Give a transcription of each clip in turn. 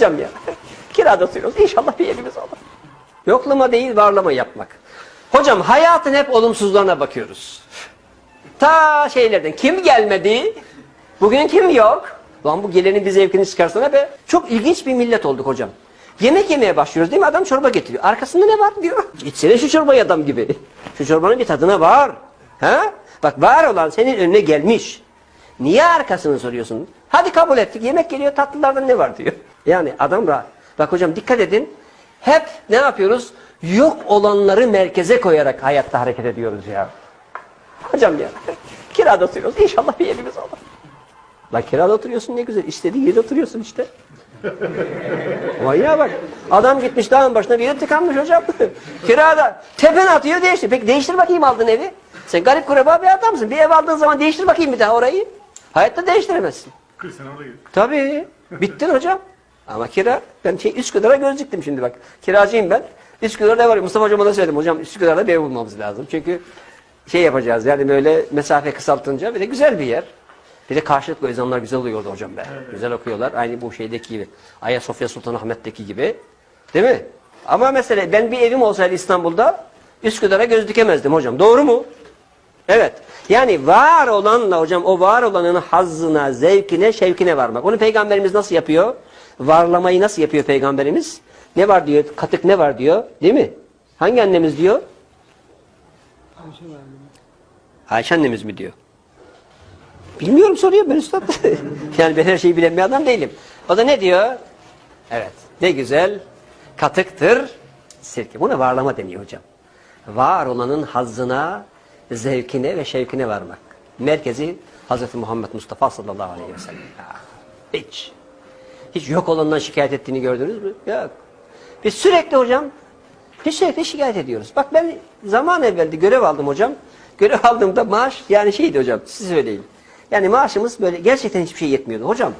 Hocam ya kirada oturuyoruz. İnşallah bir evimiz olur. Yoklama değil varlama yapmak. Hocam hayatın hep olumsuzlarına bakıyoruz. Ta şeylerden kim gelmedi? Bugün kim yok? Lan bu gelenin bir zevkini çıkarsana be. Çok ilginç bir millet olduk hocam. Yemek yemeye başlıyoruz değil mi? Adam çorba getiriyor. Arkasında ne var diyor. İçsene şu çorbayı adam gibi. Şu çorbanın bir tadına var. Ha? Bak var olan senin önüne gelmiş. Niye arkasını soruyorsun? Hadi kabul ettik. Yemek geliyor tatlılardan ne var diyor. Yani adam rahat. Bak hocam dikkat edin. Hep ne yapıyoruz? Yok olanları merkeze koyarak hayatta hareket ediyoruz ya. Hocam ya kirada oturuyoruz. İnşallah bir evimiz olur. Lan kirada oturuyorsun ne güzel. İstediğin yerde oturuyorsun işte. Manyağa bak. Adam gitmiş dağın başına bir yere tıkanmış hocam. Kirada. Tepen atıyor değiştir. Peki değiştir bakayım aldığın evi. Sen garip kureba bir adamsın. Bir ev aldığın zaman değiştir bakayım bir daha orayı. Hayatta değiştiremezsin. 40 sene orada geçti. Tabii. Bittin hocam. Ama kira, ben şey, Üsküdar'a göz diktim şimdi bak. Kiracıyım ben. Üsküdar'da var. Mustafa hocama da söyledim. Hocam Üsküdar'da bir ev bulmamız lazım. Çünkü şey yapacağız yani böyle mesafe kısaltınca bir de güzel bir yer. Bir de karşılıklı ezanlar güzel oluyordu hocam be. Güzel okuyorlar. Aynı bu şeydeki gibi. Ayasofya Sultanahmet'teki gibi. Değil mi? Ama mesela ben bir evim olsaydı İstanbul'da Üsküdar'a göz dikemezdim hocam. Doğru mu? Evet. Yani var olanla hocam o var olanın hazzına, zevkine, şevkine varmak. Onu peygamberimiz nasıl yapıyor? Varlamayı nasıl yapıyor peygamberimiz? Ne var diyor? Katık ne var diyor? Değil mi? Hangi annemiz diyor? Ayşe annemiz mi diyor? Bilmiyorum soruyor ben üstad. yani ben her şeyi bilen bir adam değilim. O da ne diyor? Evet. Ne güzel. Katıktır. Sirke. Buna varlama deniyor hocam. Var olanın hazzına, zevkine ve şevkine varmak. Merkezi Hz. Muhammed Mustafa sallallahu aleyhi ve sellem. Hiç. Hiç yok olandan şikayet ettiğini gördünüz mü? Yok. Biz sürekli hocam biz sürekli şikayet ediyoruz. Bak ben zaman evveldi görev aldım hocam. Görev aldığımda maaş yani şeydi hocam siz söyleyin. Yani maaşımız böyle gerçekten hiçbir şey yetmiyordu. Hocam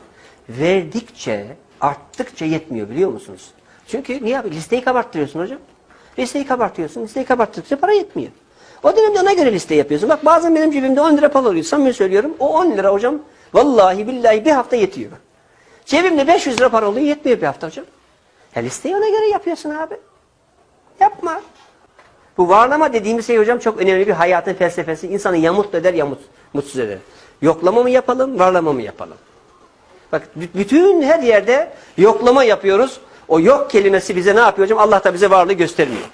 verdikçe arttıkça yetmiyor biliyor musunuz? Çünkü niye abi? Listeyi kabarttırıyorsun hocam. Listeyi kabartıyorsun. Listeyi kabarttıkça para yetmiyor. O dönemde ona göre liste yapıyorsun. Bak bazen benim cebimde 10 lira para oluyor. Samimi söylüyorum. O 10 lira hocam vallahi billahi bir hafta yetiyor. Cebimde 500 lira para oluyor yetmiyor bir hafta hocam. Ya listeyi ona göre yapıyorsun abi. Yapma. Bu varlama dediğimiz şey hocam çok önemli bir hayatın felsefesi. İnsanı ya mutlu eder ya mut, mutsuz eder. Yoklama mı yapalım, varlama mı yapalım? Bak bütün her yerde yoklama yapıyoruz. O yok kelimesi bize ne yapıyor hocam? Allah da bize varlığı göstermiyor.